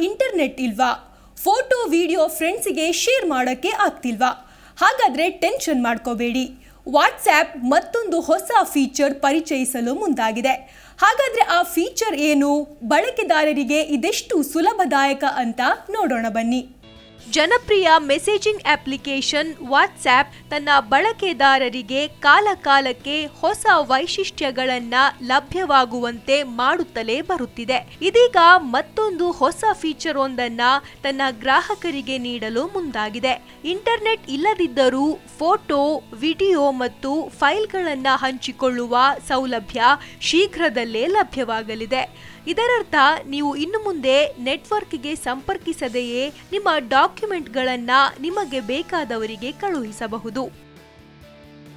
Internet ಇಲ್ವಾ? Photo video ಫ್ರೆಂಡ್ಸಿಗೆ share ಮಾಡೋಕ್ಕೆ ಆಗ್ತಿಲ್ವಾ? ಹಾಗಾದರೆ ಟೆನ್ಷನ್ ಮಾಡ್ಕೋಬೇಡಿ. ವಾಟ್ಸ್ಆ್ಯಪ್ ಮತ್ತೊಂದು ಹೊಸ ಫೀಚರ್ ಪರಿಚಯಿಸಲು ಮುಂದಾಗಿದೆ. ಹಾಗಾದರೆ ಆ ಫೀಚರ್ ಏನು? ಬಳಕೆದಾರರಿಗೆ ಇದೆಷ್ಟು ಸುಲಭದಾಯಕ ಅಂತ ನೋಡೋಣ ಬನ್ನಿ. ಜನಪ್ರಿಯ ಮೆಸೇಜಿಂಗ್ ಅಪ್ಲಿಕೇಶನ್ ವಾಟ್ಸ್ಆ್ಯಪ್ ತನ್ನ ಬಳಕೆದಾರರಿಗೆ ಕಾಲಕಾಲಕ್ಕೆ ಹೊಸ ವೈಶಿಷ್ಟ್ಯಗಳನ್ನ ಲಭ್ಯವಾಗುವಂತೆ ಮಾಡುತ್ತಲೇ ಬರುತ್ತಿದೆ. ಇದೀಗ ಮತ್ತೊಂದು ಹೊಸ ಫೀಚರ್ ಒಂದನ್ನ ತನ್ನ ಗ್ರಾಹಕರಿಗೆ ನೀಡಲು ಮುಂದಾಗಿದೆ. ಇಂಟರ್ನೆಟ್ ಇಲ್ಲದಿದ್ದರೂ ಫೋಟೋ, ವಿಡಿಯೋ ಮತ್ತು ಫೈಲ್ಗಳನ್ನ ಹಂಚಿಕೊಳ್ಳುವ ಸೌಲಭ್ಯ ಶೀಘ್ರದಲ್ಲೇ ಲಭ್ಯವಾಗಲಿದೆ. ಇದರರ್ಥ, ನೀವು ಇನ್ನು ಮುಂದೆ ನೆಟ್ವರ್ಕ್ಗೆ ಸಂಪರ್ಕಿಸದೆಯೇ ನಿಮ್ಮ ಡಾಕ್ಯುಮೆಂಟ್ಗಳನ್ನ ನಿಮಗೆ ಬೇಕಾದವರಿಗೆ ಕಳುಹಿಸಬಹುದು.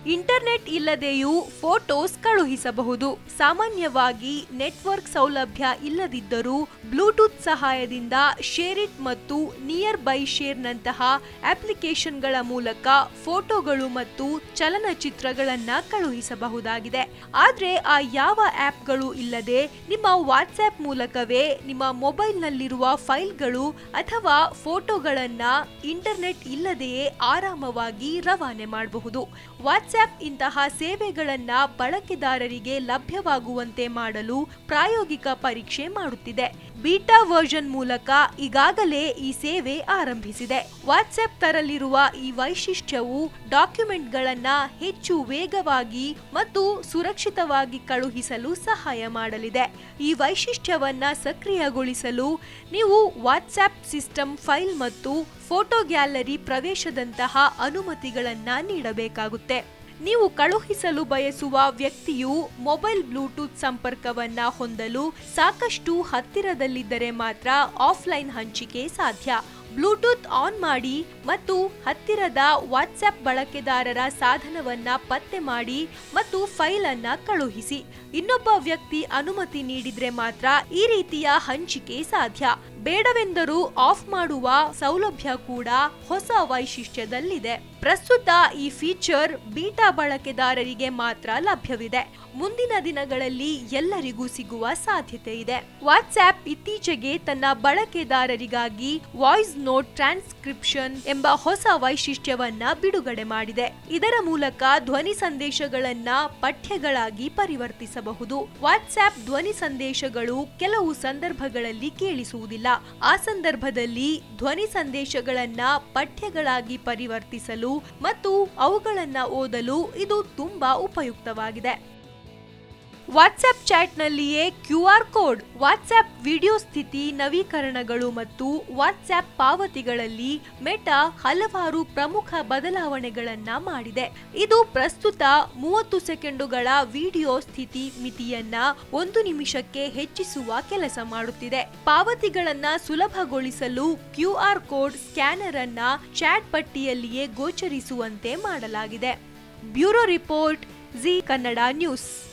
ಇಂಟರ್ನೆಟ್ ಇಲ್ಲದೆಯೂ ಫೋಟೋಸ್ ಕಳುಹಿಸಬಹುದು. ಸಾಮಾನ್ಯವಾಗಿ ನೆಟ್ವರ್ಕ್ ಸೌಲಭ್ಯ ಇಲ್ಲದಿದ್ದರೂ ಬ್ಲೂಟೂತ್ ಸಹಾಯದಿಂದ ಶೇರ್ ಇಟ್ ಮತ್ತು ನಿಯರ್ ಬೈ ಶೇರ್ನಂತಹ ಅಪ್ಲಿಕೇಶನ್ಗಳ ಮೂಲಕ ಫೋಟೋಗಳು ಮತ್ತು ಚಲನಚಿತ್ರಗಳನ್ನ ಕಳುಹಿಸಬಹುದಾಗಿದೆ. ಆದ್ರೆ ಆ ಯಾವ ಆಪ್ಗಳು ಇಲ್ಲದೆ ನಿಮ್ಮ ವಾಟ್ಸ್ಆ್ಯಪ್ ಮೂಲಕವೇ ನಿಮ್ಮ ಮೊಬೈಲ್ನಲ್ಲಿರುವ ಫೈಲ್ಗಳು ಅಥವಾ ಫೋಟೋಗಳನ್ನ ಇಂಟರ್ನೆಟ್ ಇಲ್ಲದೆಯೇ ಆರಾಮವಾಗಿ ರವಾನೆ ಮಾಡಬಹುದು. ವಾಟ್ಸ್ಆಪ್ ಇಂತಹ ಸೇವೆಗಳನ್ನು ಬಳಕೆದಾರರಿಗೆ ಲಭ್ಯವಾಗುವಂತೆ ಮಾಡಲು ಪ್ರಾಯೋಗಿಕ ಪರೀಕ್ಷೆ ಮಾಡುತ್ತಿದೆ. ಬೀಟಾ ವರ್ಷನ್ ಮೂಲಕ ಈಗಾಗಲೇ ಈ ಸೇವೆ ಆರಂಭಿಸಿದೆ. ವಾಟ್ಸ್ಆಪ್ ತರಲಿರುವ ಈ ವೈಶಿಷ್ಟ್ಯವು ಡಾಕ್ಯುಮೆಂಟ್ಗಳನ್ನ ಹೆಚ್ಚು ವೇಗವಾಗಿ ಮತ್ತು ಸುರಕ್ಷಿತವಾಗಿ ಕಳುಹಿಸಲು ಸಹಾಯ ಮಾಡಲಿದೆ. ಈ ವೈಶಿಷ್ಟ್ಯವನ್ನ ಸಕ್ರಿಯಗೊಳಿಸಲು ನೀವು ವಾಟ್ಸ್ಆಪ್ ಸಿಸ್ಟಮ್ ಫೈಲ್ ಮತ್ತು ಫೋಟೋ ಗ್ಯಾಲರಿ ಪ್ರವೇಶದಂತಹ ಅನುಮತಿಗಳನ್ನು ನೀಡಬೇಕಾಗುತ್ತೆ. ನೀವು ಕಳುಹಿಸಲು ಬಯಸುವ ವ್ಯಕ್ತಿಯು ಮೊಬೈಲ್ ಬ್ಲೂಟೂತ್ ಸಂಪರ್ಕವನ್ನ ಹೊಂದಲು ಸಾಕಷ್ಟು ಹತ್ತಿರದಲ್ಲಿದ್ದರೆ ಮಾತ್ರ ಆಫ್ಲೈನ್ ಹಂಚಿಕೆ ಸಾಧ್ಯ. ಬ್ಲೂಟೂತ್ ಆನ್ ಮಾಡಿ ಮತ್ತು ಹತ್ತಿರದ ವಾಟ್ಸ್ಆಪ್ ಬಳಕೆದಾರರ ಸಾಧನವನ್ನ ಪತ್ತೆ ಮಾಡಿ ಮತ್ತು ಫೈಲ್ ಅನ್ನ ಕಳುಹಿಸಿ. ಇನ್ನೊಬ್ಬ ವ್ಯಕ್ತಿ ಅನುಮತಿ ನೀಡಿದ್ರೆ ಮಾತ್ರ ಈ ರೀತಿಯ ಹಂಚಿಕೆ ಸಾಧ್ಯ. ಬೇಡವೆಂದರೂ ಆಫ್ ಮಾಡುವ ಸೌಲಭ್ಯ ಕೂಡ ಹೊಸ ವೈಶಿಷ್ಟ್ಯದಲ್ಲಿದೆ. ಪ್ರಸ್ತುತ ಈ ಫೀಚರ್ ಬೀಟಾ ಬಳಕೆದಾರರಿಗೆ ಮಾತ್ರ ಲಭ್ಯವಿದೆ. ಮುಂದಿನ ದಿನಗಳಲ್ಲಿ ಎಲ್ಲರಿಗೂ ಸಿಗುವ ಸಾಧ್ಯತೆ ಇದೆ. ವಾಟ್ಸ್ಆಪ್ ಇತ್ತೀಚೆಗೆ ತನ್ನ ಬಳಕೆದಾರರಿಗಾಗಿ ವಾಯ್ಸ್ ನೋಟ್ ಟ್ರಾನ್ಸ್ಕ್ರಿಪ್ಷನ್ ಎಂಬ ಹೊಸ ವೈಶಿಷ್ಟ್ಯವನ್ನ ಬಿಡುಗಡೆ ಮಾಡಿದೆ. ಇದರ ಮೂಲಕ ಧ್ವನಿ ಸಂದೇಶಗಳನ್ನ ಪಠ್ಯಗಳಾಗಿ ಪರಿವರ್ತಿಸಬಹುದು. ವಾಟ್ಸ್ಆಪ್ ಧ್ವನಿ ಸಂದೇಶಗಳು ಕೆಲವು ಸಂದರ್ಭಗಳಲ್ಲಿ ಕೇಳಿಸುವುದಿಲ್ಲ. ಆ ಸಂದರ್ಭದಲ್ಲಿ ಧ್ವನಿ ಸಂದೇಶಗಳನ್ನ ಪಠ್ಯಗಳಾಗಿ ಪರಿವರ್ತಿಸಲು ಮತ್ತು ಅವುಗಳನ್ನ ಓದಲು ಇದು ತುಂಬಾ ಉಪಯುಕ್ತವಾಗಿದೆ. WhatsApp ಚಾಟ್ನಲ್ಲಿಯೇ Q R code WhatsApp video ಸ್ಥಿತಿ ನವೀಕರಣಗಳು ಮತ್ತು ವಾಟ್ಸ್ಆಪ್ ಪಾವತಿಗಳಲ್ಲಿ ಮೆಟಾ ಹಲವಾರು ಪ್ರಮುಖ ಬದಲಾವಣೆಗಳನ್ನ ಮಾಡಿದೆ. ಇದು ಪ್ರಸ್ತುತ ಮೂವತ್ತು ಸೆಕೆಂಡುಗಳ ವಿಡಿಯೋ ಸ್ಥಿತಿ ಮಿತಿಯನ್ನ ಒಂದು ನಿಮಿಷಕ್ಕೆ ಹೆಚ್ಚಿಸುವ ಕೆಲಸ ಮಾಡುತ್ತಿದೆ. ಪಾವತಿಗಳನ್ನ ಸುಲಭಗೊಳಿಸಲು ಕ್ಯೂ ಆರ್ ಕೋಡ್ ಸ್ಕ್ಯಾನರ್ ಅನ್ನ ಚಾಟ್ ಪಟ್ಟಿಯಲ್ಲಿಯೇ ಗೋಚರಿಸುವಂತೆ ಮಾಡಲಾಗಿದೆ. Bureau report Zee Kannada news.